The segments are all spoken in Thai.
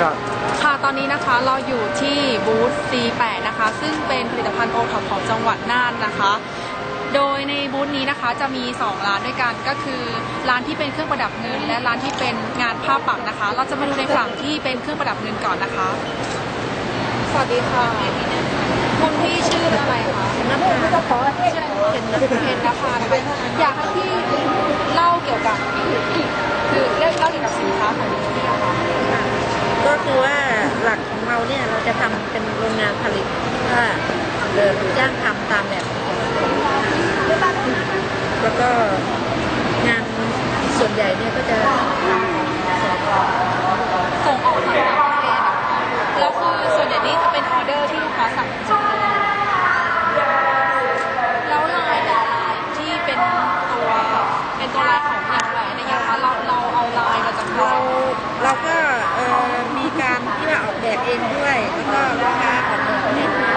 ครับ ค่ะตอนนี้นะคะเราอยู่ที่บูธ C8 นะคะ ซึ่งเป็นผลิตภัณฑ์โอท็อปของจังหวัดน่านนะคะ โดยในบูธนี้นะคะจะมี 2 ร้านด้วยกันก็คือ ร้านที่เป็นเครื่องประดับเงิน และร้านที่เป็นงานผ้าปักนะคะ เราจะมาดูในฝั่งที่เป็นเครื่องประดับเงินก่อนนะคะ สวัสดีค่ะคุณพี่ชื่ออะไรคะน้ำเพนขอเพนเพนนะคะอยากให้พี่เล่าเกี่ยวกับคือเล่าเกี่ยวกับสินค้าของพี่ คือว่าหลักของเราเนี่ยเราจะทำเป็นโรงงานผลิตว่าเออจ้างทำตามแบบแล้วก็งานส่วนใหญ่เนี่ยก็จะส่งออกทางต่างประเทศแล้วคือส่วนใหญ่นี่จะเป็นออเดอร์ที่ลูกค้าสั่งจริงแล้วลายแต่ลายที่เป็นตัวเป็นตัวลายของอย่างไรอะไรอย่างเงี้ยคะเราเราเอาลายมาจากเราเราก็ มีการที่ว่าออกแบบเองด้วย แล้วก็ลูกค้าออกแบบเองด้วย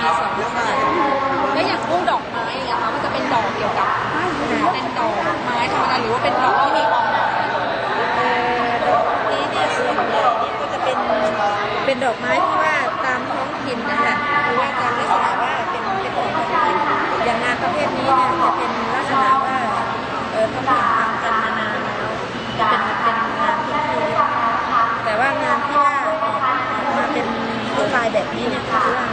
มีสองฝ่ายแล้วอย่างพวกดอกไม้อย่างเงี้ยคะมันจะเป็นดอกเกี่ยวกับเป็นดอกไม้ธรรมดาหรือว่าเป็นดอกที่มีความหมายเอ่อดอกนี้เนี่ยส่วนใหญ่เนี่ยก็จะเป็นเป็นดอกไม้ที่ว่าตามท้องถิ่นนะคะหรือว่าตามลักษณะว่าเป็นเป็นดอกท้องถิ่นอย่างงานประเภทนี้เนี่ยจะเป็นลักษณะว่าเออท้องถิ่นทำกันมาน แบบนี้เนี่ยก็คือว่ามันเป็นการประ